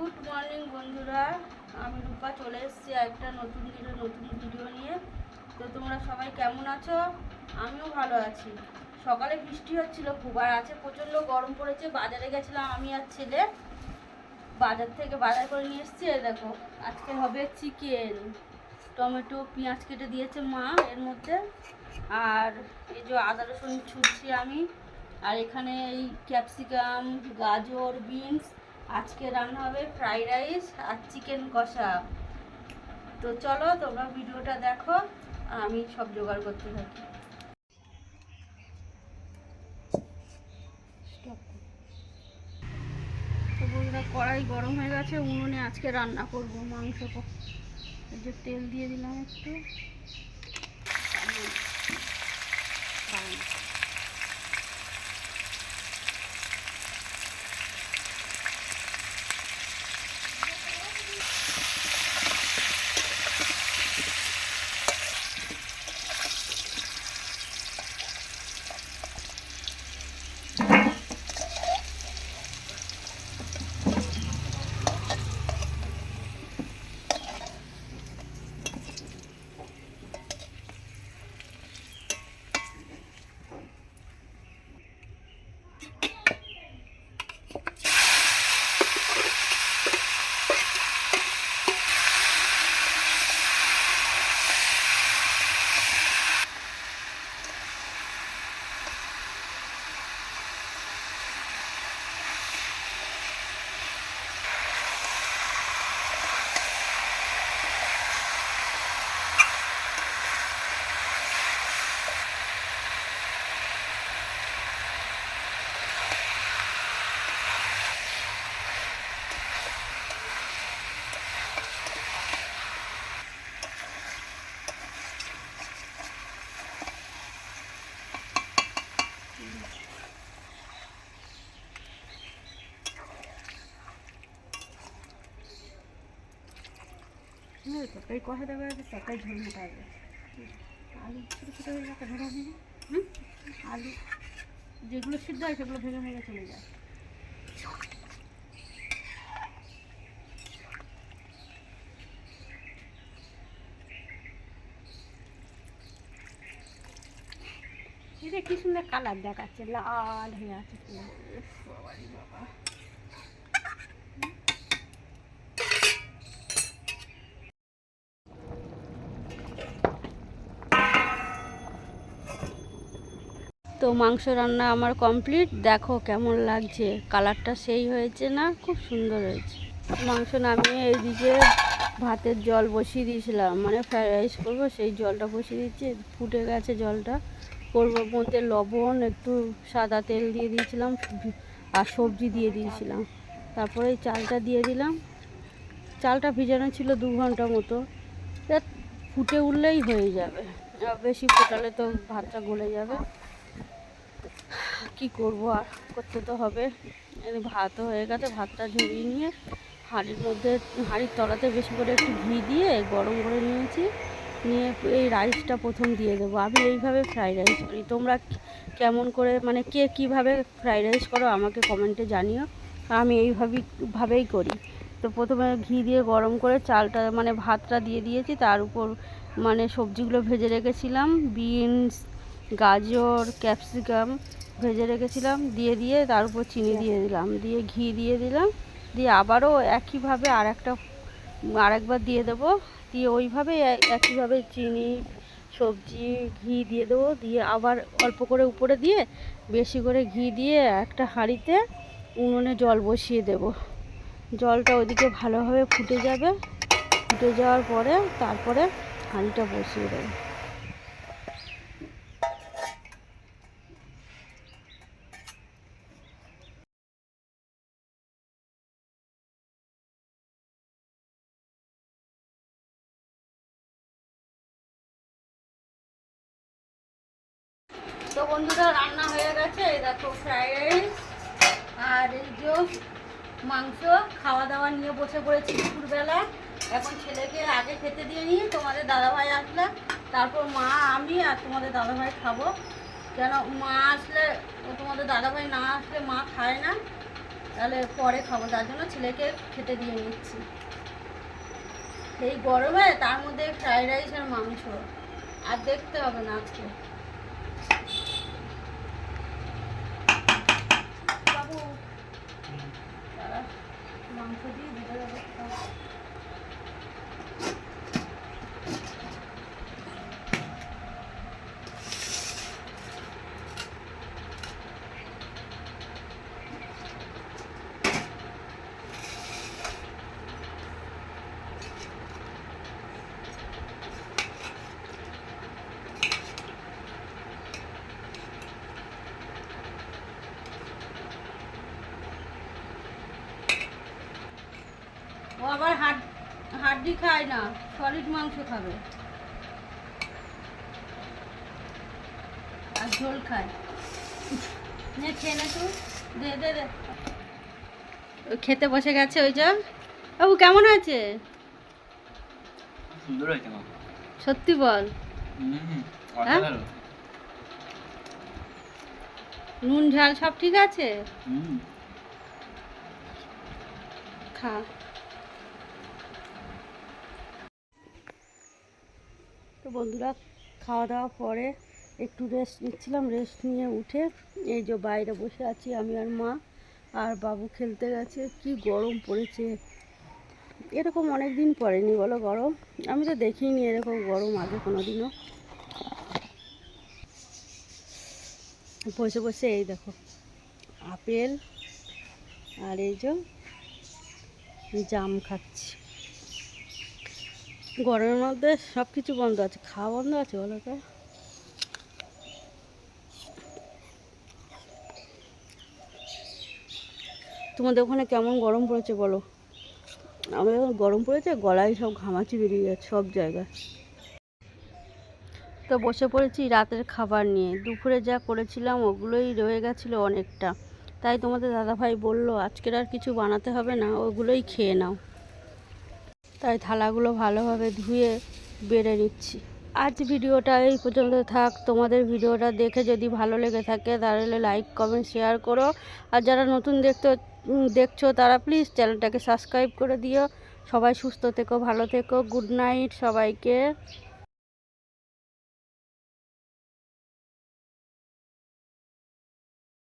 Good morning বন্ধুরা। আমি রূপা চলে এসেছি একটা নতুন দিনের নতুন ভিডিও নিয়ে। তো তোমরা সবাই কেমন আছো? আমিও ভালো আছি। সকালে বৃষ্টি হচ্ছিল খুব, আর আছে প্রচণ্ড গরম পড়েছে। বাজারে গেছিলাম আমি আর ছেলে। বাজার থেকে বাজার করে নিয়ে এসেছি দেখো, আজকে হবে চিকেন। টমেটো, পেঁয়াজ কেটে দিয়েছে মা এর মধ্যে। আর এই যে আদা, রসুন ছুটছি আমি। আর এখানে এই ক্যাপসিকাম, গাজর, বিনস আজকে রান্না হবে ফ্রাইড রাইস আর চিকেন কষা। তো চলো, তোমরা ভিডিওটা দেখো আর আমি সব জোগাড় করতে থাকি। তো কড়াই গরম হয়ে গেছে, উনুনে আজকে রান্না করব মাংস যে তেল দিয়ে দিলাম একটু। তরকারি কষা দেবে তরকারি ঝোল মোটা হবে আলু ছোটো ছোটো হয়ে গেছে ভেঙে ভেঙে আলু। যেগুলো সিদ্ধ হয় সেগুলো ভেঙে ভেঙে চলে যায়। এটা কি সুন্দর কালার দেখাচ্ছে? লাল হয়ে আছে তো মাংস রান্না আমার কমপ্লিট দেখো কেমন লাগছে। কালারটা সেই হয়েছে না? খুব সুন্দর হয়েছে। মাংস নামিয়ে এইদিকে ভাতের জল বসিয়ে দিয়েছিলাম। মানে ফ্রাইড রাইস করব, সেই জলটা বসিয়ে দিচ্ছি। ফুটে গেছে জলটা। করব মধ্যে লবণ, একটু সাদা তেল দিয়ে দিয়েছিলাম, আর সবজি দিয়ে দিয়েছিলাম। তারপরে চালটা দিয়ে দিলাম। চালটা ভিজানো ছিল দু ঘণ্টা মতো। ফুটে উঠলেই হয়ে যাবে। বেশি ফোটালে তো ভাতটা গলে যাবে। কি করব আর? করতে তো হবে। ভাতও হয়ে গেছে, ভাতটা ঝরিয়ে নিয়ে হাঁড়ির মধ্যে, হাঁড়ির তলাতে বেশি করে একটু ঘি দিয়ে গরম করে নিয়েছি। নিয়ে এই রাইসটা প্রথম দিয়ে দেবো। আমি এইভাবে ফ্রাইড রাইস করি। তোমরা কেমন করে মানে কে কীভাবে ফ্রাইড রাইস করো আমাকে কমেন্টে জানিও। আমি এইভাবেই ভাবেই করি। তো প্রথমে ঘি দিয়ে গরম করে চালটা মানে ভাতটা দিয়ে দিয়েছি। তার উপর মানে সবজিগুলো ভেজে রেখেছিলাম। বিনস গাজর ক্যাপসিকাম ভেজে রেখেছিলাম। দিয়ে দিয়ে তার উপর চিনি দিয়ে দিলাম। দিয়ে ঘি দিয়ে দিলাম। দিয়ে আবারও একইভাবে আর একটা আরেকবার দিয়ে দেবো। দিয়ে ওইভাবে একইভাবে চিনি, সবজি, ঘি দিয়ে দেবো। দিয়ে আবার অল্প করে উপরে দিয়ে বেশি করে ঘি দিয়ে একটা হাঁড়িতে উনুনে জল বসিয়ে দেব। জলটা ওদিকে ভালোভাবে ফুটে যাবে। ফুটে যাওয়ার পরে তারপরে হাঁড়িটা বসিয়ে দেবো। তো বন্ধুরা, রান্না হয়ে গেছে। এই দেখো ফ্রাইড রাইস আর এই যে মাংস খাওয়া দাওয়া নিয়ে বসে পড়েছি দুপুরবেলা। এখন ছেলেকে আগে খেতে দিয়ে নিয়ে তোমাদের দাদাভাই আসলে, তারপর মা, আমি আর তোমাদের দাদাভাই খাব। কেন, মা আসলে, তোমাদের দাদাভাই না আসলে মা খায় না। তাহলে পরে খাব, তার জন্য ছেলেকে খেতে দিয়ে নিচ্ছি। এই গরমে তার মধ্যে ফ্রাইড রাইস আর মাংস, আর দেখতে হবে না আজকে বাবু দাঁড়া, মাংস দিয়ে দিতে হবে ও আবার হাড হাড্ডি খায় না সলিড মাংস খাবে। আর ঝোল খায়। নে খেয়ে নে তুই দে দে দে। খেতে বসে গেছে ওই যে। বাবু কেমন আছে সুন্দর হয়েছে সত্যি বল। হ্যাঁ? নুন ঝাল সব ঠিক আছে? খা। বন্ধুরা, খাওয়া দাওয়া পরে একটু রেস্ট নিচ্ছিলাম। রেস্ট নিয়ে উঠে এই যে বাইরে বসে আছি আমি আর মা আর বাবু খেলতে গেছে। কি গরম পড়েছে। এরকম অনেক দিন পড়েনি বলো গরম আমি তো দেখিনি এরকম গরম আগে কোনো দিনও বসে বসে এই দেখো, আপেল আর এই যে জাম খাচ্ছি। গরমের মধ্যে সব কিছু বন্ধ আছে, খাওয়া বন্ধ আছে বলো তো তোমাদের ওখানে কেমন গরম পড়েছে বলো? আমাদের গরম পড়েছে, গলায় সব ঘামাচি বেরিয়ে যাচ্ছে সব জায়গায়। তো বসে পড়েছি রাতের খাবার নিয়ে। দুপুরে যা করেছিলাম ওগুলোই রয়ে গেছিল অনেকটা। তাই তোমাদের দাদাভাই বলল, আজকের আর কিছু বানাতে হবে না, ওগুলোই খেয়ে নাও। তাই থালাগুলো ভালোভাবে ধুয়ে বেড়ে নিচ্ছি। আজ ভিডিওটা এই পর্যন্ত থাক। তোমাদের ভিডিওটা দেখে যদি ভালো লেগে থাকে তাহলে লাইক, কমেন্ট, শেয়ার করো। আর যারা নতুন দেখতে দেখছ তারা প্লিজ চ্যানেলটাকে সাবস্ক্রাইব করে দিও। সবাই সুস্থ থেকো, ভালো থেকো। গুড নাইট সবাইকে।